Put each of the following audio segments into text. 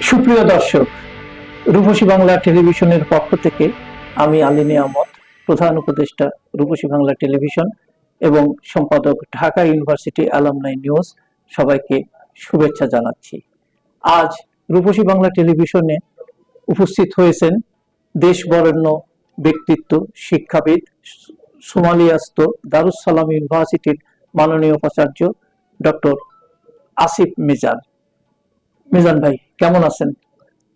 সুপ্রিয় দর্শক, রূপসী বাংলা টেলিভিশনের পক্ষ থেকে আমি আলী আহমদ, প্রধান উপদেষ্টা রূপসী বাংলা টেলিভিশন এবং সম্পাদক ঢাকা ইউনিভার্সিটি অ্যালামনাই নিউজ সবাইকে শুভেচ্ছা জানাচ্ছি। আজ রূপসী বাংলা টেলিভিশনে উপস্থিত হয়েছেন দেশ বরেণ্য ব্যক্তিত্ব শিক্ষাবিদ সোমালিয়াস্ত দারুস সালাম ইউনিভার্সিটির মাননীয় উপাচার্য ডক্টর আসিফ মিজান। মিজান ভাই কেমন আছেন?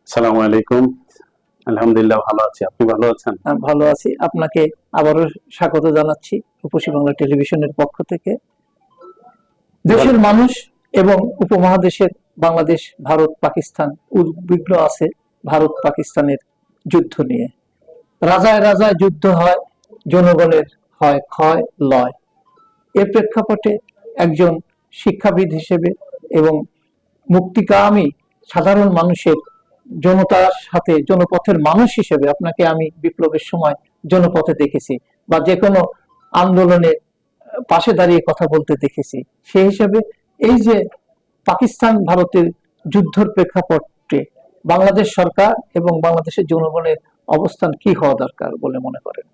সালাম আলাইকুম। আলহামদুলিল্লাহ ভালো আছি। আপনি ভালো আছেন? ভালো আছি। আপনাকে আবারও স্বাগত জানাচ্ছি রূপসী বাংলা টেলিভিশনের পক্ষ থেকে। দেশের মানুষ এবং উপমহাদেশের বাংলাদেশ ভারত পাকিস্তান উদ্বিগ্ন আছে ভারত পাকিস্তানের যুদ্ধ নিয়ে। রাজায় রাজায় যুদ্ধ হয় জনগণের হয় ক্ষয় লয়। এর প্রেক্ষাপটে একজন শিক্ষাবিদ হিসেবে এবং মুক্তিকামী সাধারণ মানুষের জনতার সাথে, জনপথের মানুষ হিসেবে আপনাকে আমি বিপ্লবের সময় জনপথে দেখেছি বা যে কোনো আন্দোলনে পাশে দাঁড়িয়ে কথা বলতে দেখেছি। সেই হিসেবে এই যে পাকিস্তান ভারতের যুদ্ধের প্রেক্ষাপটে বাংলাদেশ সরকার এবং বাংলাদেশের জনগণের অবস্থান কি হওয়া দরকার বলে মনে করেন?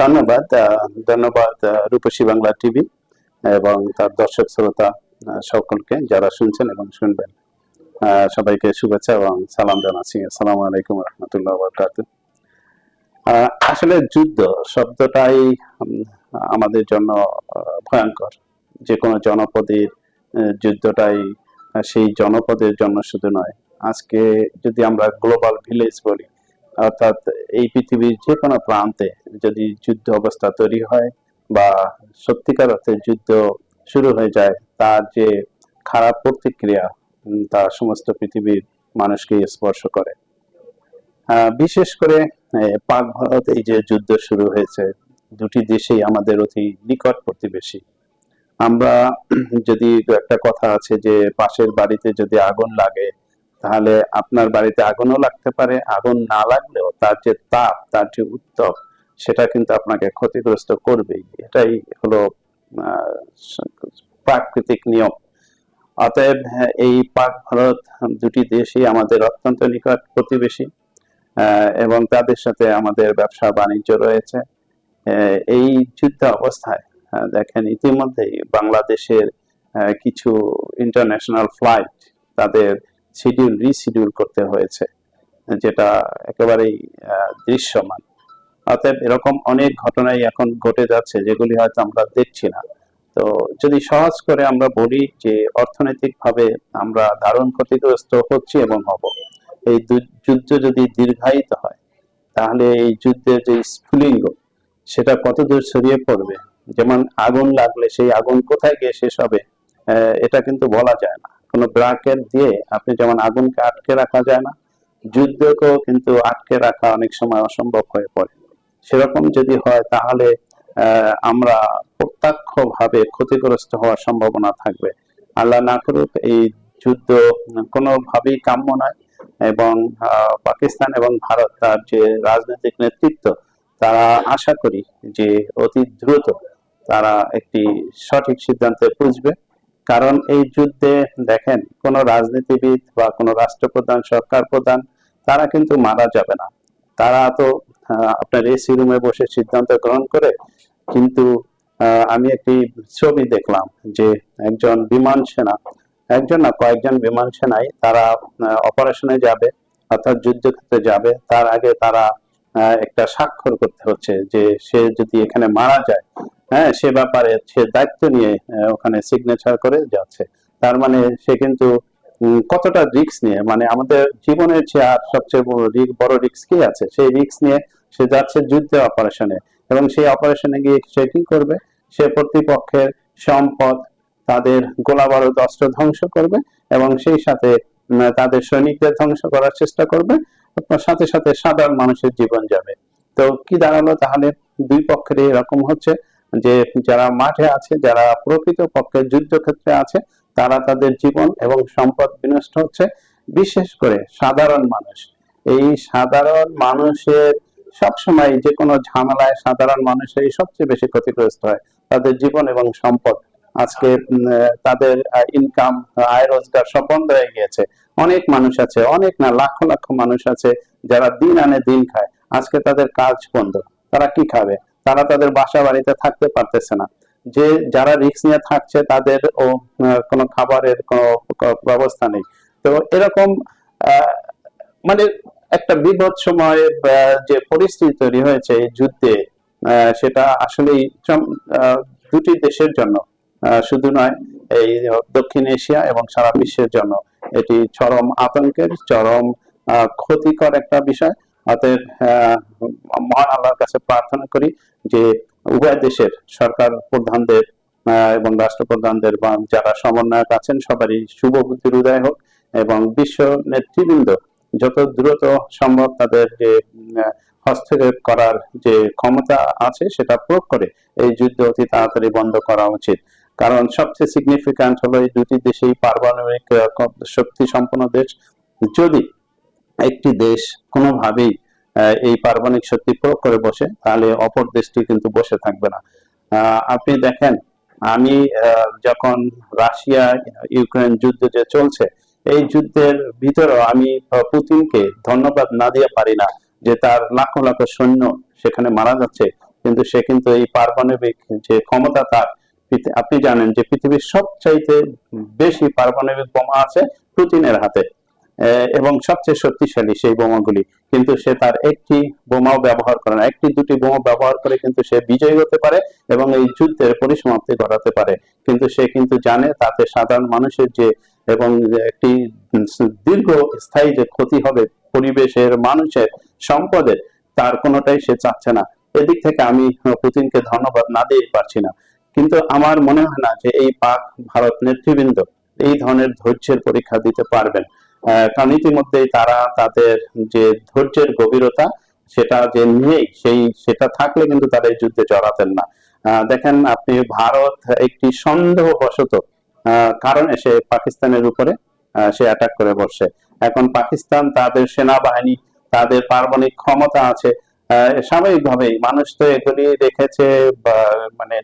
ধন্যবাদ ধন্যবাদ রূপসী বাংলা টিভি এবং তার দর্শক শ্রোতা। সকলকে যারা শুনছেন এবং শুনবেন সবাইকে শুভেচ্ছা এবং সালাম জানাচ্ছি। আসসালামু আলাইকুম রহমতুল্লাহ আসলে যুদ্ধ শব্দটাই আমাদের জন্য ভয়ঙ্কর। যে কোনো জনপদের যুদ্ধটাই সেই জনপদের জন্য শুধু নয়। আজকে যদি আমরা গ্লোবাল ভিলেজ বলি, অর্থাৎ এই পৃথিবীর যে কোনো প্রান্তে যদি যুদ্ধ অবস্থা তৈরি হয় বা সত্যিকার অর্থে যুদ্ধ শুরু হয়ে যায় তার যে খারাপ প্রতিক্রিয়া তা সমস্ত পৃথিবীর মানুষকে স্পর্শ করে। বিশেষ করে পাক ভারত এই যে যুদ্ধ শুরু হয়েছে, দুটি দেশেই আমাদের অতি নিকট প্রতিবেশী। আমরা যদি একটা কথা আছে যে, পাশের বাড়িতে যদি আগুন লাগে, তাহলে আপনার বাড়িতে আগুনও লাগতে পারে, আগুন না লাগলেও তার যে তাপ, তার যে উত্তপ, সেটা কিন্তু আপনাকে ক্ষতিগ্রস্ত করবেই। এটাই হলো প্রাকৃতিক নিয়ম। অতএব, এই পাক ভারত দুটি দেশই আমাদের অত্যন্ত নিকট প্রতিবেশী এবং তাদের সাথে আমাদের ব্যবসা বাণিজ্য রয়েছে। এই যুদ্ধ অবস্থায় দেখেন, ইতিমধ্যেই বাংলাদেশের কিছু ইন্টারন্যাশনাল ফ্লাইট তাদের শিডিউল রিশিডিউল করতে হয়েছে, যেটা একেবারেই দৃশ্যমান। অতএব, এরকম অনেক ঘটনাই এখন ঘটে যাচ্ছে, যেগুলি হয়তো আমরা দেখছি না। তো যদি সহজ করে আমরা বলি যে অর্থনৈতিকভাবে আমরা দারুণ ক্ষতিগ্রস্ত হচ্ছি এবং হব। এই যুদ্ধ যদি দীর্ঘায়িত হয়, তাহলে এই যুদ্ধের যে স্ফুলিঙ্গ, সেটা কতদূর ছড়িয়ে পড়বে? যেমন আগুন লাগলে সেই আগুন কোথায় গিয়ে শেষ হবে এটা কিন্তু বলা যায় না। কোনো ব্রাকেট দিয়ে আপনি যেমন আগুনকে আটকে রাখা যায় না, যুদ্ধকেও কিন্তু আটকে রাখা অনেক সময় অসম্ভব হয়ে পড়ে। সেরকম যদি হয়, তাহলে আমরা প্রত্যক্ষ ভাবে ক্ষতিগ্রস্ত হওয়ার সম্ভাবনা থাকবে। আল্লাহ না করুক, এই যুদ্ধ কোনোভাবেই কাম্য নয় এবং পাকিস্তান এবং ভারত তার যে রাজনৈতিক নেতৃত্ব, তারা আশা করি যে অতি দ্রুত তারা একটি সঠিক সিদ্ধান্তে পৌঁছবে। কারণ এই যুদ্ধে দেখেন, কোন রাজনীতিবিদ বা কোনো রাষ্ট্রপ্রধান, সরকার প্রধান, তারা কিন্তু মারা যাবে না। তারা তো আপনার এসি রুমে বসে সিদ্ধান্ত গ্রহণ করে কিন্তু আমি একটি ছবি দেখলাম যে একজন বিমান সেনা, একজন না, কয়েকজন বিমান সেনাই তারা অপারেশনে যাবে, অর্থাৎ যুদ্ধক্ষেত্রে যাবে। তার আগে তারা একটা স্বাক্ষর করতে হচ্ছে যে সে যদি এখানে মারা যায় হ্যাঁ সে ব্যাপারে সে দায়িত্ব নিয়ে ওখানে সিগনেচার করে যাচ্ছে। তার মানে সে কিন্তু কতটা রিস্ক নিয়ে মানে আমাদের জীবনের চেয়ে আর সবচেয়ে বড় রিস্ক কি আছে? সেই রিক্স নিয়ে সে যাচ্ছে যুদ্ধে অপারেশনে এবং সেই অপারেশনে গিয়ে সে কি করবে? সে প্রতিপক্ষের সম্পদ তাদের গোলা বারুদ অস্ত্র ধ্বংস করবে এবং সেই সাথে তাদের সৈনিকদের ধ্বংস করার চেষ্টা করবে। সাথে সাথে সাধারণ মানুষের জীবন যাবে। তো কি দাঁড়াল? তাহলে দুই পক্ষের এরকম হচ্ছে যে, যারা মাঠে আছে, যারা প্রকৃত পক্ষে যুদ্ধক্ষেত্রে আছে, তারা তাদের জীবন এবং সম্পদ বিনষ্ট হচ্ছে। বিশেষ করে সাধারণ মানুষ। এই সাধারণ মানুষের সবসময় যে কোনো ঝামেলায় সাধারণ মানুষেরই সবচেয়ে বেশি ক্ষতিগ্রস্ত হয়। তাদের জীবন এবং সম্পদ। আজকে তাদের ইনকাম আয় রোজগার সব বন্ধ হয়ে গিয়েছে। অনেক মানুষ আছে, অনেক না, লাখ লাখ মানুষ আছে যারা দিন আনে দিন খায়। আজকে তাদের কাজ বন্ধ। তারা কি খাবে? তারা তাদের বাসা বাড়িতে থাকতে পারতেছে না। যে, যারা রিস্ক নিয়ে থাকছে তাদের, ও কোনো খাবারের কোনো ব্যবস্থা নেই। তো এরকম মানে একটা বিপদ সময়ে যে পরিস্থিতি তৈরি হয়েছে যুদ্ধে সেটা আহ, দুটি দেশের জন্য শুধু নয় এই দক্ষিণ এশিয়া এবং সারা বিশ্বের জন্য। এটি চরম আতঙ্কের চরম ক্ষতিকর একটা বিষয়। অতএব মহান আল্লাহর কাছে প্রার্থনা করি যে উভয় দেশের সরকার প্রধানদের এবং রাষ্ট্রপ্রধানদের বা যারা সমন্বয়ক আছেন সবারই শুভ বুদ্ধির উদয় হোক এবং বিশ্ব নেতৃবৃন্দ যত দ্রুত সম্ভব তাদের যে হস্তক্ষেপ করার যে ক্ষমতা আছে সেটা প্রয়োগ করে এই যুদ্ধ অতি তাড়াতাড়ি বন্ধ করা উচিত। কারণ সবচেয়ে সিগনিফিক্যান্ট হলো এই দুটি দেশেই পারমাণবিক শক্তি সম্পন্ন দেশ। যদি একটি দেশ কোনোভাবেই এই পারমাণবিক শক্তি প্রয়োগ করে বসে, তাহলে অপর দেশটি কিন্তু বসে থাকবে না। আপনি দেখেন, আমি যখন রাশিয়া, ইউক্রেন যুদ্ধ যে চলছে এই যুদ্ধের ভিতরেও আমি পুতিনকে ধন্যবাদ না দিয়ে পারি না যে তার লাখো লাখো সৈন্য সেখানে মারা যাচ্ছে। কিন্তু সে কিন্তু এই পারমাণবিক যে ক্ষমতা তার আপনি জানেন যে পৃথিবীর সবচাইতে বেশি পারমাণবিক বোমা আছে পুতিনের হাতে এবং সবচেয়ে শক্তিশালী সেই বোমাগুলি। কিন্তু সে তার একটি বোমাও ব্যবহার করে না। একটি দুটি বোমা ব্যবহার করে কিন্তু সে বিজয়ী হতে পারে এবং এই যুদ্ধের পরিসমাপ্তি ঘটাতে পারে। কিন্তু সে কিন্তু জানে তাতে সাধারণ মানুষের যে এবং একটি দীর্ঘ স্থায়ী যে ক্ষতি হবে পরিবেশের, মানুষের সম্পদের তার কোনোটাই সে চাচ্ছে না। এদিক থেকে আমি পুতিনকে ধন্যবাদ না দিয়ে পারছি না। কিন্তু আমার মনে হয় না যে এই পাক ভারত নেতৃবৃন্দ এই ধরনের ধৈর্যের পরীক্ষা দিতে পারবেন। কারণ ইতিমধ্যেই তারা তাদের যে ধৈর্যের গভীরতা, সেটা যে নেই সেই, সেটা থাকলে কিন্তু তারা এই যুদ্ধে জড়াতেন না। দেখেন আপনি, ভারত একটি সন্দেহবশত কারণে সে পাকিস্তানের উপরে সে অ্যাটাক করে বসছে এখন পাকিস্তান তাদের সেনাবাহিনী, তাদের পারমাণবিক ক্ষমতা আছে স্বাভাবিকভাবেই মানুষ তো এগুলি রেখেছে মানে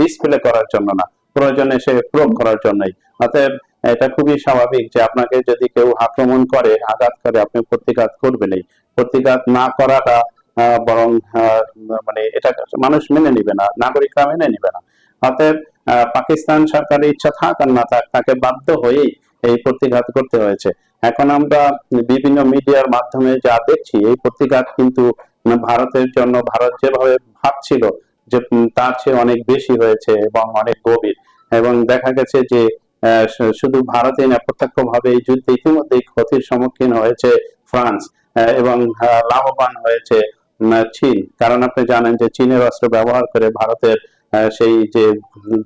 ডিসপ্লে করার জন্য না, প্রয়োজনে সে প্রয়োগ করার জন্যই। অতএব এটা খুবই স্বাভাবিক যে আপনাকে যদি কেউ আক্রমণ করে, আঘাত করে, আপনি প্রতিঘাত করবেনই প্রতিঘাত না করাটা বরং মানে এটা মানুষ মেনে নিবে না, নাগরিকরা মেনে নিবে না। অতএব পাকিস্তান সরকারের ইচ্ছা থাক আর না থাক, তাকে বাধ্য হয়েই এই প্রতিঘাত করতে হয়েছে। এখন আমরা বিভিন্ন মিডিয়ার মাধ্যমে যা দেখছি, এই প্রতিঘাত কিন্তু ভারতের জন্য, ভারত যেভাবে ভাবছিল যে তার চেয়ে অনেক বেশি হয়েছে এবং অনেক গভীর। এবং দেখা গেছে যে শুধু ভারতে না, প্রত্যক্ষভাবে এই যুদ্ধে ইতিমধ্যেই ক্ষতির সম্মুখীন হয়েছে ফ্রান্স এবং লাভবান হয়েছে চীন। কারণ আপনি জানেন যে চীনের অস্ত্র ব্যবহার করে ভারতের সেই যে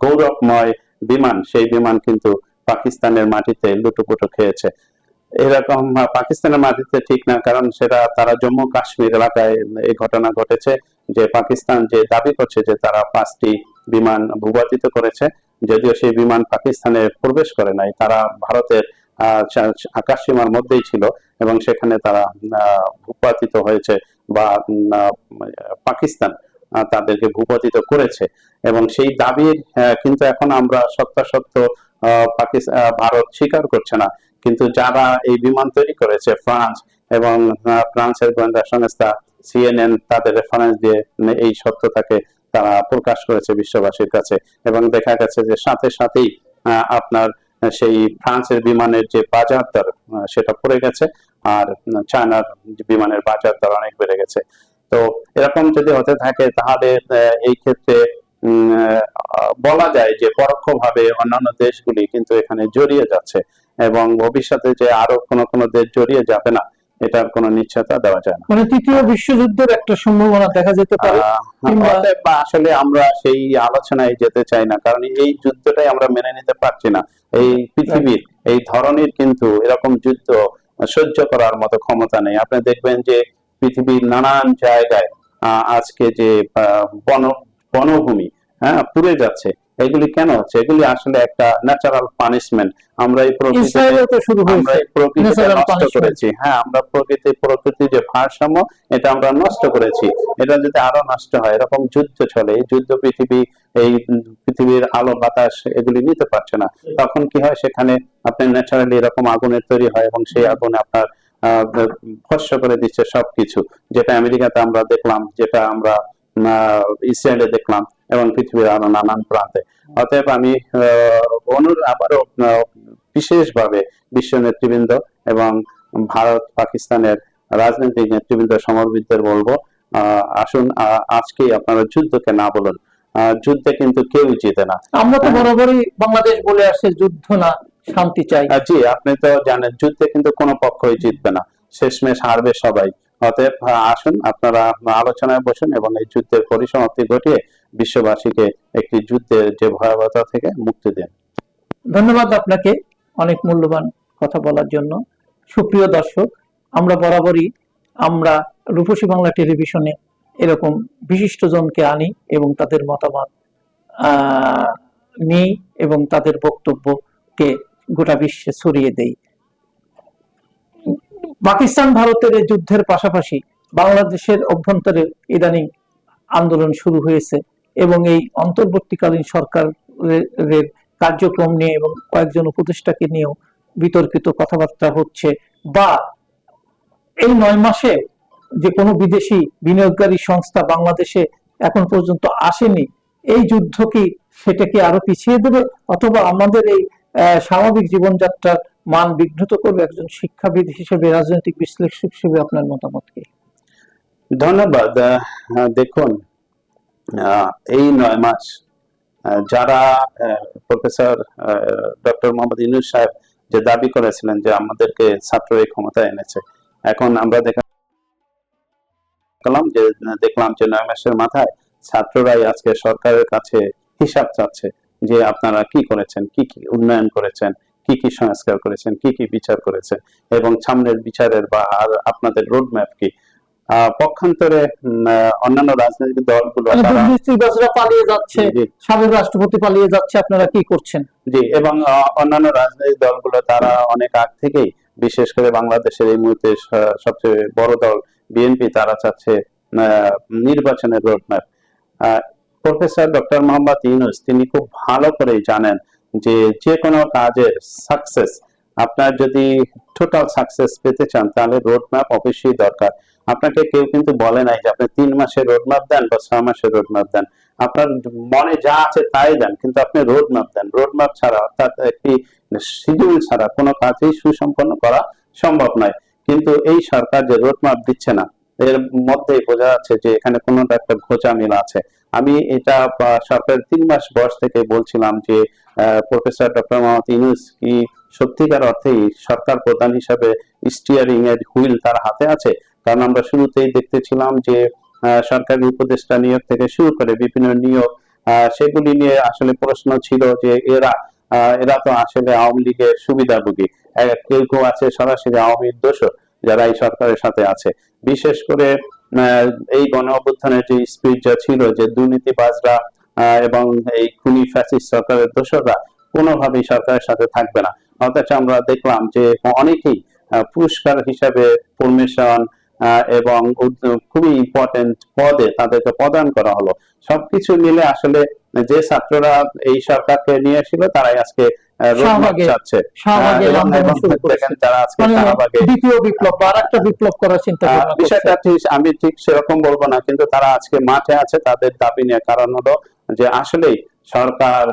গৌরবময় বিমান, সেই বিমান কিন্তু পাকিস্তানের মাটিতে লুটোপুটো খেয়েছে। এরকম পাকিস্তানের মাটিতে ঠিক না, কারণ সেটা তারা জম্মু কাশ্মীর এলাকায় এই ঘটনা ঘটেছে যে পাকিস্তান যে দাবি করছে যে তারা পাঁচটি বিমান ভূপাতিত করেছে, যদিও সেই বিমান পাকিস্তানে প্রবেশ করে নাই, তারা ভারতের আকাশ সীমার মধ্যেই ছিল এবং সেখানে তারা ভূপাতিত হয়েছে বা পাকিস্তান। তাদেরকে ভূপাতিত করেছে। এবং সেই দাবির কিন্তু এখন আমরা সত্যাসত্য পাকিস্তান ভারত স্বীকার করছে না। কিন্তু যারা এই বিমান তৈরি করেছে, ফ্রান্স এবং ফ্রান্সের গোয়েন্দা সংস্থা সিএনএন, তাদের রেফারেন্স দিয়ে এই সত্যতাকে তারা প্রকাশ করেছে বিশ্ববাসীর কাছে। এবং দেখা গেছে যে সাথে সাথেই আপনার সেই ফ্রান্সের বিমানের যে বাজার দর সেটা পড়ে গেছে। আর চায়নার বিমানের বাজার দর অনেক বেড়ে গেছে। তো এরকম যদি হতে থাকে তাহলে এই ক্ষেত্রে বলা যায় যে পরোক্ষভাবে অন্যান্য দেশগুলি কিন্তু এখানে জড়িয়ে যাচ্ছে এবং ভবিষ্যতে যে আরও কোনো কোনো দেশ জড়িয়ে যাবে না এটার কোনো নিশ্চয়তা দেওয়া যায় না। মানে তৃতীয় বিশ্বযুদ্ধের একটা সম্ভাবনা দেখা যেতে পারে আসলে আমরা সেই আলোচনায় যেতে চাই না কারণ এই যুদ্ধটাই আমরা মেনে নিতে পারছি না। এই পৃথিবীর এই ধরনের কিন্তু এরকম যুদ্ধ সহ্য করার মতো ক্ষমতা নেই। আপনি দেখবেন যে পৃথিবীর নানান জায়গায় আজকে যে বন বনভূমি হ্যাঁ পুড়ে যাচ্ছে এগুলি কেন হচ্ছে? এগুলি আসলে একটা ন্যাচারাল পানিশমেন্ট আমরা এই প্রকৃতিতে ইসরায়েলেও তো শুরু আমরা এই প্রকৃতিকে নষ্ট করেছি। হ্যাঁ আমরা প্রকৃতি প্রকৃতির যে ভারসাম্য এটা আমরা নষ্ট করেছি। এটা যদি আরও নষ্ট হয় এরকম যুদ্ধ চলে এই যুদ্ধ পৃথিবী এই পৃথিবীর আলো বাতাস এগুলি নিতে পারছে না। তখন কি হয়? সেখানে আপনি ন্যাচারালি এরকম আগুনের তৈরি হয় এবং সেই আগুন আপনার আহ, করে দিচ্ছে সবকিছু। যেটা আমেরিকাতে আমরা দেখলাম যেটা আমরা ইসরায়েলে দেখলাম এবং পৃথিবীর আরও নানান প্রান্তে। অতএব আমি অনুর আবারও বিশেষভাবে বিশ্ব নেতৃবৃন্দ এবং ভারত পাকিস্তানের রাজনৈতিক নেতৃবৃন্দ সমরবিদদের বলব আহ, আসুন আহ, আজকেই আপনারা যুদ্ধকে না বলুন। যুদ্ধে কিন্তু কেউ জিতে না। আমরা তো হ্যাঁ। বরাবরই বাংলাদেশ বলে আসছে যুদ্ধ না। শান্তি চাই। জি আপনি তো জানেন যুদ্ধে কিন্তু কোনো পক্ষই জিতবে না। শেষমেশ হারবে সবাই। অতএব আসুন আপনারা আলোচনায় বসুন এবং এই যুদ্ধের পরিসমাপ্তি ঘটিয়ে বিশ্ববাসীকে একটি যুদ্ধের যে ভয়াবহতা থেকে মুক্তি দেন। ধন্যবাদ আপনাকে অনেক মূল্যবান কথা বলার জন্য। সুপ্রিয় দর্শক আমরা বরাবরই আমরা রূপসী বাংলা টেলিভিশনে এরকম বিশিষ্টজনকে আনি এবং তাদের মতামত আহ, নিই এবং তাদের বক্তব্যকে গোটা বিশ্বে ছড়িয়ে দেই পাকিস্তান ভারতের এই যুদ্ধের পাশাপাশি বাংলাদেশের অভ্যন্তরে ইদানিং আন্দোলন শুরু হয়েছে এবং এই অন্তর্বর্তীকালীন সরকারের কার্যক্রম নিয়ে এবং কয়েকজন উপদেষ্টাকে নিয়েও বিতর্কিত কথাবার্তা হচ্ছে বা এই নয় মাসে যে কোনো বিদেশি বিনিয়োগকারী সংস্থা বাংলাদেশে এখন পর্যন্ত আসেনি, এই যুদ্ধ কি সেটাকে আরও পিছিয়ে দেবে? অথবা আমাদের এই স্বাভাবিক জীবনযাত্রার মান বিঘ্নিত করবে একজন শিক্ষাবিদ হিসেবে, রাজনৈতিক বিশ্লেষক হিসেবে আপনার মতামত কি? ধন্যবাদ। দেখুন এই নয় মাস যারা প্রফেসর ডক্টর মোহাম্মদ ইনুস সাহেব যে দাবি করেছিলেন যে আমাদেরকে ছাত্র এই ক্ষমতা এনেছে, এখন আমরা দেখলাম যে দেখলাম যে নয় মাসের মাথায় ছাত্ররাই আজকে সরকারের কাছে হিসাব চাচ্ছে। যে আপনারা কি করেছেন কি কি উন্নয়ন করেছেন কি কি সংস্কার করেছেন কি কি বিচার করেছেন এবং সামনের বিচারের বা আর আপনাদের রোড ম্যাপ কি পক্ষান্তরে অন্যান্য রাজনৈতিক দলগুলো মানে পালিয়ে যাচ্ছে সাবেক রাষ্ট্রপতি পালিয়ে যাচ্ছে আপনারা কি করছেন? জি এবং অন্যান্য রাজনৈতিক দলগুলো তারা অনেক আগ থেকেই বিশেষ করে বাংলাদেশের এই মুহূর্তে সবচেয়ে বড় দল বিএনপি তারা চাচ্ছে আহ, নির্বাচনের roadmap professor doctor Mohammad Yunus, তিনি খুব ভালো করেই জানেন যে যে কোনো কাজের সাকসেস আপনার যদি টোটাল সাকসেস পেতে চান, তাহলে রোডম্যাপ অবশ্যই দরকার। আপনাকে কেউ কিন্তু বলে নাই যে আপনি তিন মাসের রোডম্যাপ দেন বা ছয় মাসের রোডম্যাপ দেন। আপনার মনে যা আছে তাই দেন, কিন্তু আপনি রোড ম্যাপ দেন। রোড ম্যাপ ছাড়া অর্থাৎ একটি শিডিউল ছাড়া কোনো কাজেই সুসম্পন্ন করা সম্ভব নয়। কিন্তু এই সরকার যে রোড ম্যাপ দিচ্ছে না এর মধ্যেই বোঝা যাচ্ছে যে এখানে কোনো একটা ঘোচা মিল আছে। আমি এটা সরকারের তিন মাস বয়স থেকে বলছিলাম যে প্রফেসর ডক্টর মোহাম্মদ ইউনুস কি সত্যিকার অর্থেই সরকার প্রধান হিসাবে স্টিয়ারিং এর হুইল তার হাতে আছে? কারণ আমরা শুরুতেই দেখতেছিলাম যে সরকারি উপদেষ্টা নিয়োগ থেকে শুরু করে বিভিন্ন নিয়োগ সেগুলি নিয়ে আসলে প্রশ্ন ছিল যে এরা এরা তো আসলে আওয়ামী লীগের সুবিধাভোগী। কেউ কেউ আছে সরাসরি আওয়ামী লীগ দোষর। যারা এই সরকারের সাথে আছে। বিশেষ করে এই গণ অভ্যুত্থানের যে স্পিচ যা ছিল যে দুর্নীতিবাজরা এবং এই খুনি ফ্যাসিস্ট সরকারের দোষররা কোনোভাবেই সরকারের সাথে থাকবে না। অথচ আমরা দেখলাম যে অনেকেই পুরস্কার হিসাবে পরমিশন এবং খুবই ইম্পর্টেন্ট পদে তাদেরকে প্রদান করা হলো। সবকিছু মিলে আসলে যে ছাত্ররা এই সরকারকে নিয়ে ছিল তারাই আজকে মানে দ্বিতীয় বিপ্লব বিপ্লব করার চিন্তা। বিষয়টা আমি ঠিক সেরকম বলব না কিন্তু তারা আজকে মাঠে আছে তাদের দাবি নিয়ে। কারণ হলো যে আসলেই সরকার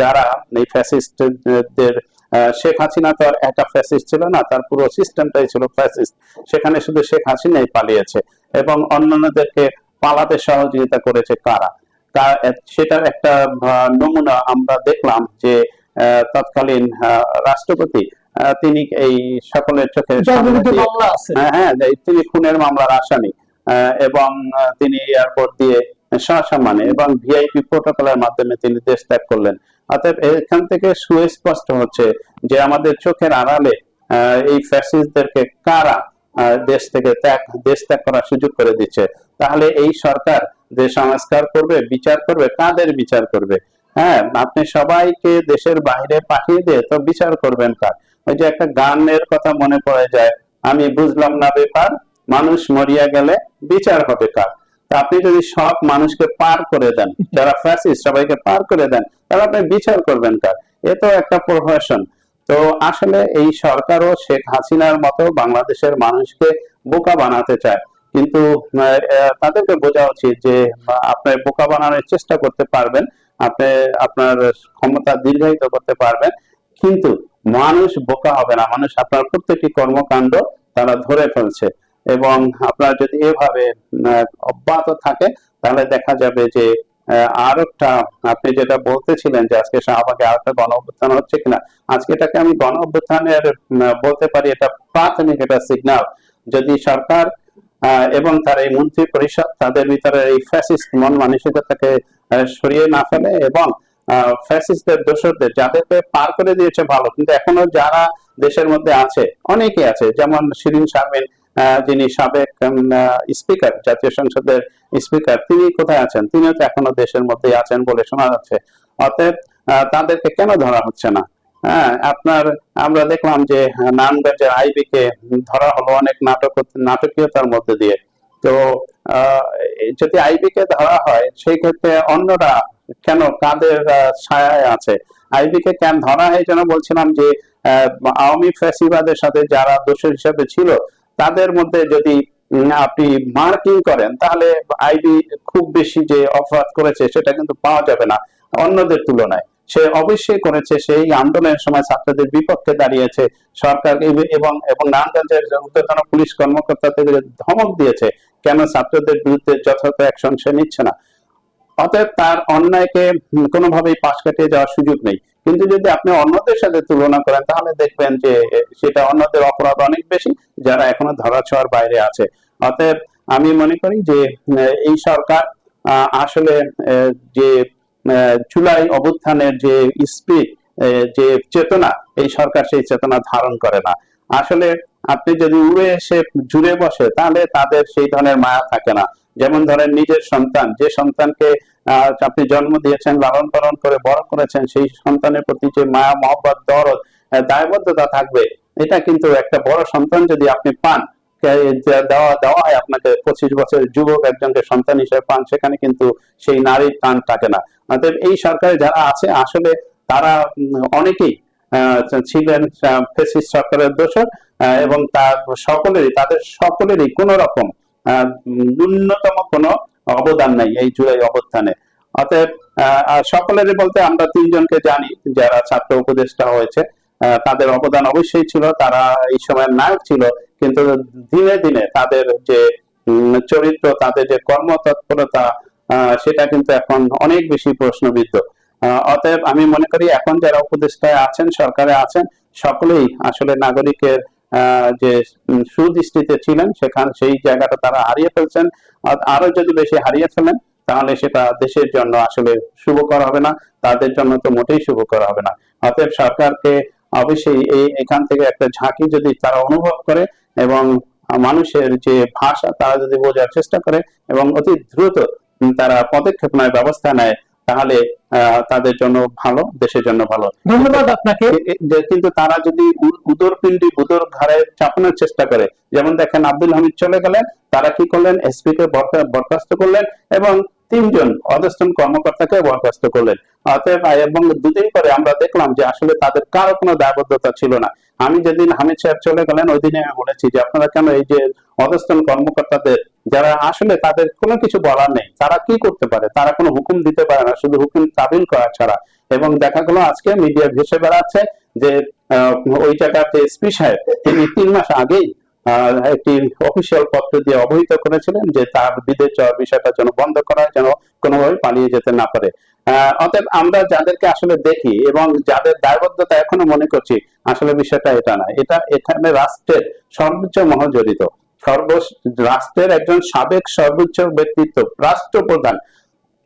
যারা এই ফ্যাসিস্টদের শেখ হাসিনা তো আর একা ফ্যাসিস্ট ছিল না তার পুরো সিস্টেমটাই ছিল ফ্যাসিস্ট। সেখানে শুধু শেখ হাসিনাই পালিয়েছে এবং অন্যান্যদেরকে পালাতে সহযোগিতা করেছে কারা? তা সেটার একটা নমুনা আমরা দেখলাম যে তৎকালীন রাষ্ট্রপতি তিনি এই সকলের চোখে হ্যাঁ হ্যাঁ তিনি খুনের মামলার আসামি এবং তিনি এয়ারপোর্ট দিয়ে সসম্মানে এবং ভিআইপি প্রোটোকলের মাধ্যমে তিনি দেশ ত্যাগ করলেন। অতএব এখান থেকে সুস্পষ্ট হচ্ছে যে আমাদের চোখের আড়ালে এই ফ্যাসিস্টদেরকে কারা দেশ থেকে ত্যাগ দেশ ত্যাগ করার সুযোগ করে দিচ্ছে। তাহলে এই সরকার দেশ সংস্কার করবে বিচার করবে কাদের বিচার করবে? হ্যাঁ আপনি সবাইকে দেশের বাইরে পাঠিয়ে দিয়ে তো বিচার করবেন কার? ওই যে একটা গানের কথা মনে পড়ে যায় আমি বুঝলাম না ব্যাপার মানুষ মরিয়া গেলে বিচার হবে কার? আপনি যদি সব মানুষকে পার করে দেন যারা ফ্যাসিস্ট সবাইকে পার করে দেন তাহলে আপনি বিচার করবেন কার? এ তো একটা প্রফেশন তো আসলে এই সরকারও শেখ হাসিনার মতো বাংলাদেশের মানুষকে বোকা বানাতে চায়। কিন্তু তাদেরকে বোঝা উচিত যে আহ, আপনি বোকা বানানোর চেষ্টা করতে পারবেন। আপনি আপনার ক্ষমতা দীর্ঘায়িত করতে পারবেন, কিন্তু মানুষ বোকা হবে না। মানুষ আপনার প্রত্যেকটি কর্মকাণ্ড তারা ধরে ফেলছে। এবং আপনার যদি এভাবে অব্যাহত থাকে, তাহলে দেখা যাবে যে আর একটা, আপনি যেটা বলতেছিলেন যে আজকে শাহবাগে আর একটা গণ অভ্যুত্থান হচ্ছে কিনা, আজকে এটাকে আমি গণ অভ্যুত্থানের বলতে পারি এটা প্রাথমিক একটা সিগন্যাল যদি সরকার এবং তার এই মন্ত্রী পরিষদ তাদের ভিতরে এই ফ্যাসিস্ট মন মানসিকতাকে সরিয়ে না ফেলে এবং ফ্যাসিস্টদের দোষরদের যাদেরকে পার করে দিয়েছে ভালো, কিন্তু এখনও যারা দেশের মধ্যে আছে অনেকে আছে, যেমন শিরিন শারমিন যিনি সাবেক স্পিকার জাতীয় সংসদের স্পিকার তিনি কোথায় আছেন? তিনিও তো এখনও দেশের মধ্যেই আছেন বলে শোনা যাচ্ছে। অতএব তাদেরকে কেন ধরা হচ্ছে না? হ্যাঁ আপনার আমরা দেখলাম যে আহ, নারায়ণগঞ্জের আইবি কে ধরা হলো অনেক নাটক নাটকীয়তার মধ্যে দিয়ে। তো যদি আইবি কে ধরা হয় সেই ক্ষেত্রে অন্যরা কেন কাদের ছায়ায় আছে? আইবি কে কেন ধরা হয় যেন বলছিলাম যে আওয়ামী ফ্যাসিবাদের সাথে যারা দোষী হিসেবে ছিল তাদের মধ্যে যদি আপনি মার্কিং করেন তাহলে আইবি খুব বেশি যে অপরাধ করেছে সেটা কিন্তু পাওয়া যাবে না অন্যদের তুলনায়। সে অবশ্যই করেছে, সেই আন্দোলনের সময় ছাত্রদের বিপক্ষে দাঁড়িয়েছে। সরকার এবং এবং নারায়ণগঞ্জের ঊর্ধ্বতন পুলিশ কর্মকর্তাদের ধমক দিয়েছে। কেন ছাত্রদের বিরুদ্ধে যথাযথ অ্যাকশন সে নিচ্ছে না? অতএব তার অন্যায়কে কোনোভাবেই পাশ কাটিয়ে যাওয়ার সুযোগ নেই। কিন্তু যদি আপনি অন্যদের সাথে তুলনা করেন, তাহলে দেখবেন যে সেটা অন্যদের অপরাধ অনেক বেশি, যারা এখনও ধরাছোঁয়ার বাইরে আছে। অতএব আমি মনে করি যে, এই সরকার আসলে যে জুলাই অভ্যুত্থানের যে স্পিড যে চেতনা, এই সরকার সেই চেতনা ধারণ করে না। আসলে আপনি যদি উড়ে এসে জুড়ে বসে, তাহলে তাদের সেই ধরনের মায়া থাকে না। যেমন ধরেন নিজের সন্তান, যে সন্তানকে আপনি জন্ম দিয়েছেন, লালন পালন করে, বড় করেছেন, সেই সন্তানের প্রতি যে মায়া, মহব্বত, দরদ দায়বদ্ধতা থাকবে, এটা কিন্তু একটা বড় সন্তান যদি আপনি পান দেওয়া দেওয়া হয় আপনাকে পঁচিশ বছরের যুবক, একজনকে সন্তান হিসেবে পান, সেখানে কিন্তু সেই নারীর টান থাকে না। অতএব এই সরকারে যারা আছে, আসলে তারা অনেকেই ছিলেন ফেসিস্ট সরকারের দোষর এবং তার সকলেরই, তাদের সকলেরই কোন রকম ন্যূনতম কোনো অবদান নাই এই জুলাই অবস্থানে অতএব সকলেরই বলতে আমরা তিনজনকে জানি, যারা ছাত্র উপদেষ্টা হয়েছে তাদের অবদান অবশ্যই ছিল, তারা এই সময়ের নায়ক ছিল কিন্তু দিনে দিনে তাদের যে চরিত্র, তাদের যে কর্মতৎপরতা সেটা কিন্তু এখন অনেক বেশি প্রশ্নবিদ্ধ। অতএব আমি মনে করি এখন যারা উপদেষ্টায় আছেন, সরকারে আছেন, সকলেই আসলে নাগরিকের যে সুদৃষ্টিতে ছিলেন, সেখান, সেই জায়গাটা তারা হারিয়ে ফেলছেন। আরও যদি বেশি হারিয়ে ফেলেন, তাহলে সেটা দেশের জন্য আসলে শুভকর হবে না, তাদের জন্য তো মোটেই শুভকর হবে না। অতএব সরকারকে অবশ্যই এই, এখান থেকে একটা ঝাঁকি যদি তারা অনুভব করে এবং মানুষের যে ভাষা তারা যদি বোঝার চেষ্টা করে এবং অতি দ্রুত তারা পদক্ষেপ নেয় ব্যবস্থা নেয় তাহলে আহ, তাদের জন্য ভালো দেশের জন্য ভালো। ধন্যবাদ আপনাকে। কিন্তু তারা যদি উদর পিণ্ডি উদর ঘাড়ে চাপানোর চেষ্টা করে যেমন দেখেন আব্দুল হামিদ চলে গেলেন তারা কি করলেন? এসপি কে বরখাস্ত করলেন এবং তিনজন অধস্তন কর্মকর্তাকে বরখাস্ত করলেন। অতএব এবং দুদিন পরে আমরা দেখলাম যে আসলে তাদের কারও কোনো দায়বদ্ধতা ছিল না। আমি যেদিন হামিদ সাহেব চলে গেলেন, ওই দিনে বলেছি যে, আপনারা কেন এই যে অধস্তন কর্মকর্তাদের যারা আসলে তাদের কোনো কিছু বলার নেই, তারা কি করতে পারে? তারা কোনো হুকুম দিতে পারে না, শুধু হুকুম তাবিল করা ছাড়া। এবং দেখা গেল আজকে মিডিয়া ভেসে বেড়াচ্ছে যে ওই জায়গাতে এসপি সাহেব, তিনি তিন মাস আগেই একটি অফিসিয়াল পত্র দিয়ে অবহিত করেছিলেন যে তার বিদেশ যাওয়ার বিষয়টা যেন বন্ধ করা যেন কোনোভাবে পালিয়ে যেতে না পারে। অতএব আমরা যাদেরকে আসলে দেখি এবং যাদের দায়বদ্ধতা এখনও মনে করছি, আসলে বিষয়টা এটা না। এটা এখানে রাষ্ট্রের সর্বোচ্চ মহ জড়িত। সর্ব, রাষ্ট্রের একজন সাবেক সর্বোচ্চ ব্যক্তিত্ব, রাষ্ট্রপ্রধান,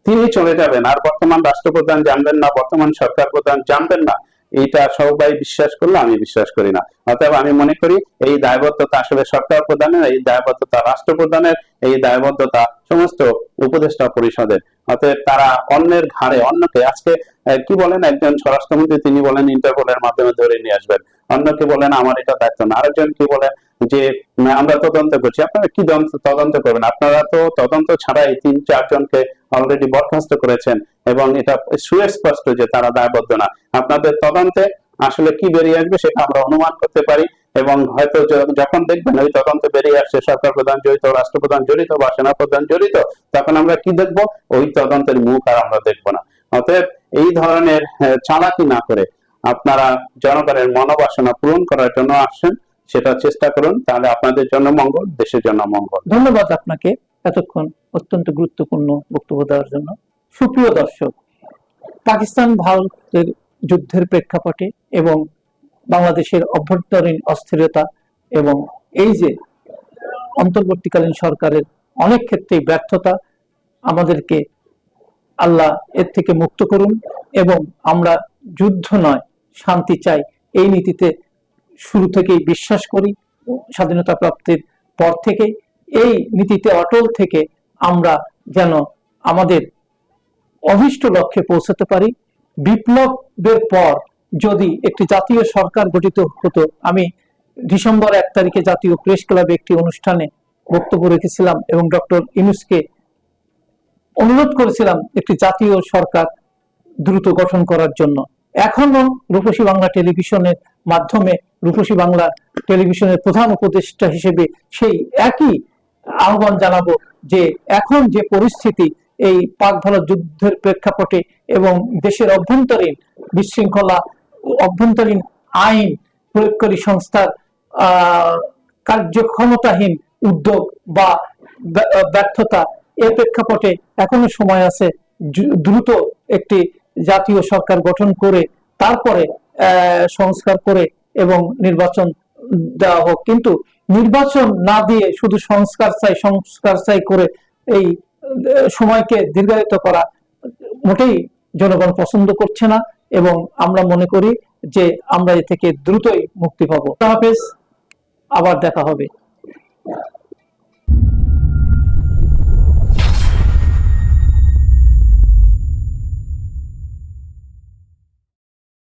তিনি চলে যাবেন। আর বর্তমান রাষ্ট্রপ্রধান জানবেন না, বর্তমান সরকার প্রধান জানবেন না। এইটা সবাই বিশ্বাস করলে, আমি বিশ্বাস করি না। অতএব আমি মনে করি এই দায়বদ্ধতা আসলে সরকার প্রধানের, এই দায়বদ্ধতা রাষ্ট্রপ্রধানের এই দায়বদ্ধতা সমস্ত উপদেষ্টা পরিষদের। অতএব তারা অন্যের ঘাড়ে, অন্যকে, আজকে কি বলেন একজন স্বরাষ্ট্রমন্ত্রী, তিনি বলেন ইন্টারপোলের মাধ্যমে ধরে নিয়ে আসবেন। অন্যকে বলেন, আমার এটা দায়িত্ব না। আরেকজন কি বলেন যে, আমরা তদন্ত করছি। আপনারা কি তদন্ত করবেন? আপনারা তো তদন্ত ছাড়াই তিন চারজনকে অলরেডি বরখাস্ত করেছেন এবং এটা সুস্পষ্ট যে তারা দায়বদ্ধ না আপনাদের তদন্তে আসলে কি বেরিয়ে আসবে সেটা আমরা অনুমান করতে পারি এবং হয়তো যখন দেখবেন ওই তদন্ত বেরিয়ে আসছে সরকার প্রধান জড়িত, রাষ্ট্রপ্রধান জড়িত বা সেনাপ্রধান জড়িত, তখন আমরা কি দেখব? ওই তদন্তের মুখ আর আমরা দেখব না। অতএব এই ধরনের চালাকি না করে আপনারা জনগণের মনোবাসনা পূরণ করার জন্য আসছেন সেটা চেষ্টা করুন, তাহলে আপনাদের জন্য মঙ্গল, দেশের জন্য মঙ্গল। ধন্যবাদ আপনাকে। এতক্ষণ অত্যন্ত গুরুত্বপূর্ণ বক্তব্য দেওয়ার জন্য। সুপ্রিয় দর্শক, পাকিস্তান ভারতের যুদ্ধের প্রেক্ষাপটে এবং বাংলাদেশের অভ্যন্তরীণ অস্থিরতা এবং এই যে অন্তর্বর্তীকালীন সরকারের অনেক ক্ষেত্রেই ব্যর্থতা, আমাদেরকে আল্লাহ এর থেকে মুক্ত করুন এবং আমরা যুদ্ধ নয়, শান্তি চাই, এই নীতিতে শুরু থেকেই বিশ্বাস করি। স্বাধীনতা প্রাপ্তির পর থেকে এই নীতিতে অটল থেকে আমরা যেন আমাদের অভিষ্ট লক্ষ্যে পৌঁছাতে পারি। বিপ্লবের পর যদি একটি জাতীয় সরকার গঠিত হতো, আমি ডিসেম্বর এক তারিখে জাতীয় প্রেস ক্লাবে একটি অনুষ্ঠানে বক্তব্য রেখেছিলাম এবং ডক্টর ইনুসকে অনুরোধ করেছিলাম একটি জাতীয় সরকার দ্রুত গঠন করার জন্য। এখনও রূপসী বাংলা টেলিভিশনের মাধ্যমে রূপসী বাংলা টেলিভিশনের প্রধান উপদেষ্টা হিসেবে সেই একই আহ্বান জানাব যে এখন যে পরিস্থিতি, এই পাক ভারত যুদ্ধের প্রেক্ষাপটে এবং দেশের অভ্যন্তরীণ বিশৃঙ্খলা, অভ্যন্তরীণ আইন, প্রয়োগকারী সংস্থার কার্যক্ষমতাহীন উদ্যোগ বা ব্যর্থতা, এ প্রেক্ষাপটে এখনও সময় আছে দ্রুত একটি জাতীয় সরকার গঠন করে, তারপরে সংস্কার করে এবং নির্বাচন দেওয়া হোক। কিন্তু নির্বাচন না দিয়ে শুধু সংস্কার চাই সংস্কার চাই করে এই সময়কে দীর্ঘায়িত করা মোটেই জনগণ পছন্দ করছে না এবং আমরা মনে করি যে আমরা এ থেকে দ্রুতই মুক্তি পাবো। আবার দেখা হবে।